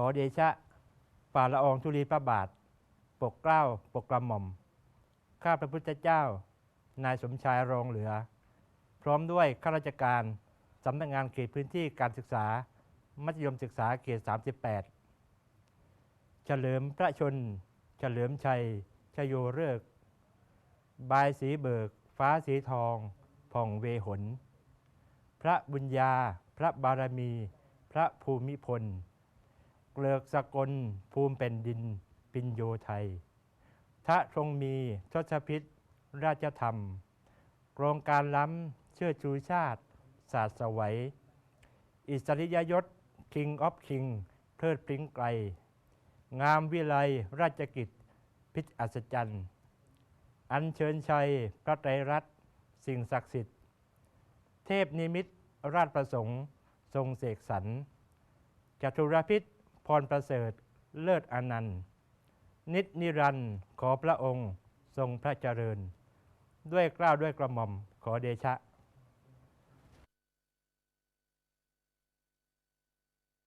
ขอเดชะฝ่าละอองธุลีพระบาท ปกเกล้าปกกระหม่อม ข้าพระพุทธเจ้า นายสมชายรองเหลือ พร้อมด้วยข้าราชการสำนักงานเขตพื้นที่การศึกษา มัธยมศึกษาเขต 38 เฉลิมพระชน เฉลิมชัย ชโยเริกบายสีเบิก ฟ้าสีทองผ่องเวหน พระบุญญา พระบารมี พระภูมิพล เกลือกสกลภูมิแผ่นดินปิญโยไทย ทะทรงมีทศพิษราชธรรม โครงการล้ำเชื่อชูชาติ ศาสตร์สวัย อิสริยยศ King of King เทิดพริ้งไกล งามวิไลราชกิจ พิษอัศจรรย์ อัญเชิญชัย พระไตรรัตน์สิ่งศักดิ์สิทธิ์ เทพนิมิตรราชประสงค์ ทรงเสกสรรจตุรพิษ พรประเสริฐเลิศอนันต์นิจนิรันด์ขอพระองค์ทรงพระเจริญ ด้วยเกล้าวด้วยกระหม่อมขอเดชะ